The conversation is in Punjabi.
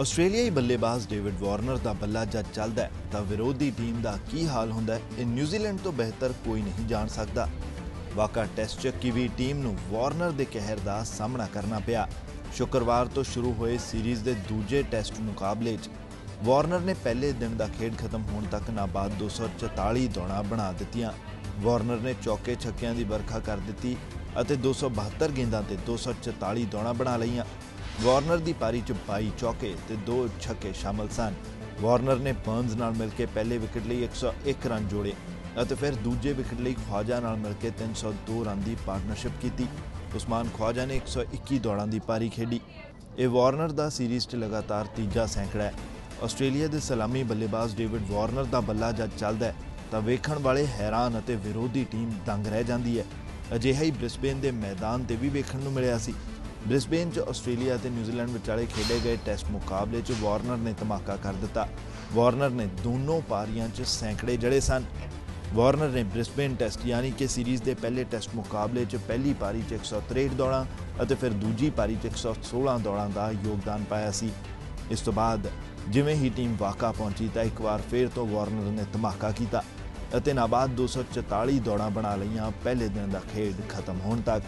ਆਸਟ੍ਰੇਲੀਆਈ ਬੱਲੇਬਾਜ਼ ਡੇਵਿਡ ਵਾਰਨਰ ਦਾ ਬੱਲਾ ਜਦ ਚੱਲਦਾ ਹੈ, ਤਾਂ ਵਿਰੋਧੀ ਟੀਮ ਦਾ ਕੀ ਹਾਲ ਹੁੰਦਾ ਹੈ, ਇਹ ਨਿਊਜ਼ੀਲੈਂਡ ਤੋਂ ਬਿਹਤਰ ਕੋਈ ਨਹੀਂ ਜਾਣ ਸਕਦਾ। ਵਾਕਾ ਟੈਸਟ 'ਚ ਕਿਵੀ ਟੀਮ ਨੂੰ ਵਾਰਨਰ ਦੇ ਕਹਿਰ ਦਾ ਸਾਹਮਣਾ ਕਰਨਾ ਪਿਆ। ਸ਼ੁੱਕਰਵਾਰ ਤੋਂ ਸ਼ੁਰੂ ਹੋਏ ਸੀਰੀਜ਼ ਦੇ ਦੂਜੇ ਟੈਸਟ ਮੁਕਾਬਲੇ 'ਚ ਵਾਰਨਰ ਨੇ ਪਹਿਲੇ ਦਿਨ ਦਾ ਖੇਡ ਖਤਮ ਹੋਣ ਤੱਕ ਨਾਬਾਦ 244 ਦੌੜਾਂ ਬਣਾ ਦਿੱਤੀਆਂ। ਵਾਰਨਰ ਨੇ ਚੌਕੇ ਛੱਕਿਆਂ ਦੀ ਵਰਖਾ ਕਰ ਦਿੱਤੀ ਅਤੇ 272 ਗੇਂਦਾਂ ਤੇ 244 ਦੌੜਾਂ ਬਣਾ ਲਈਆਂ। ਵਾਰਨਰ ਦੀ ਪਾਰੀ 'ਚ 22 ਚੌਕੇ ਤੇ 2 ਛੱਕੇ ਸ਼ਾਮਲ ਸਨ। ਵਾਰਨਰ ਨੇ ਬਰਨਸ ਨਾਲ ਮਿਲ ਕੇ ਪਹਿਲੇ ਵਿਕਟ ਲਈ 101 ਰਨ ਜੋੜੇ ਅਤੇ ਫਿਰ ਦੂਜੇ ਵਿਕਟ ਲਈ ਖਵਾਜਾ ਨਾਲ ਮਿਲ ਕੇ 302 ਰਨ ਦੀ ਪਾਰਟਨਰਸ਼ਿਪ ਕੀਤੀ। ਉਸਮਾਨ ਖਵਾਜਾ ਨੇ 121 ਦੌੜਾਂ ਦੀ ਪਾਰੀ ਖੇਡੀ। ਇਹ ਵਾਰਨਰ ਦਾ ਸੀਰੀਜ਼ 'ਚ ਲਗਾਤਾਰ ਤੀਜਾ ਸੈਂਕੜਾ ਹੈ। ਆਸਟ੍ਰੇਲੀਆ ਦੇ ਸਲਾਮੀ ਬੱਲੇਬਾਜ਼ ਡੇਵਿਡ ਵਾਰਨਰ ਦਾ ਬੱਲਾ ਜਦ ਚੱਲਦਾ ਹੈ, ਤਾਂ ਵੇਖਣ ਵਾਲੇ ਹੈਰਾਨ ਅਤੇ ਵਿਰੋਧੀ ਟੀਮ ਦੰਗ ਰਹਿ ਜਾਂਦੀ ਹੈ। ਅਜਿਹਾ ਹੀ ਬ੍ਰਿਸਬੇਨ ਦੇ ਮੈਦਾਨ ਤੇ ਵੀ ਵੇਖਣ ਨੂੰ ਮਿਲਿਆ ਸੀ। ਬ੍ਰਿਸਬੇਨ 'ਚ ਆਸਟ੍ਰੇਲੀਆ ਅਤੇ ਨਿਊਜ਼ੀਲੈਂਡ ਵਿਚਾਲੇ ਖੇਡੇ ਗਏ ਟੈਸਟ ਮੁਕਾਬਲੇ 'ਚ ਵਾਰਨਰ ਨੇ ਧਮਾਕਾ ਕਰ ਦਿੱਤਾ। ਵਾਰਨਰ ਨੇ ਦੋਨੋਂ ਪਾਰੀਆਂ 'ਚ ਸੈਂਕੜੇ ਜੜੇ ਸਨ। ਵਾਰਨਰ ਨੇ ਬ੍ਰਿਸਬੇਨ ਟੈਸਟ ਯਾਨੀ ਕਿ ਸੀਰੀਜ਼ ਦੇ ਪਹਿਲੇ ਟੈਸਟ ਮੁਕਾਬਲੇ 'ਚ ਪਹਿਲੀ ਪਾਰੀ 'ਚ 163 ਦੌੜਾਂ ਅਤੇ ਫਿਰ ਦੂਜੀ ਪਾਰੀ 'ਚ 116 ਦੌੜਾਂ ਦਾ ਯੋਗਦਾਨ ਪਾਇਆ ਸੀ। ਇਸ ਤੋਂ ਬਾਅਦ ਜਿਵੇਂ ਹੀ ਟੀਮ ਵਾਕਾ ਪਹੁੰਚੀ ਤਾਂ ਇੱਕ ਵਾਰ ਫੇਰ ਤੋਂ ਵਾਰਨਰ ਨੇ ਧਮਾਕਾ ਕੀਤਾ ਅਤੇ ਨਾਬਾਦ 244 ਦੌੜਾਂ ਬਣਾ ਲਈਆਂ। ਪਹਿਲੇ ਦਿਨ ਦਾ ਖੇਡ ਖਤਮ ਹੋਣ ਤੱਕ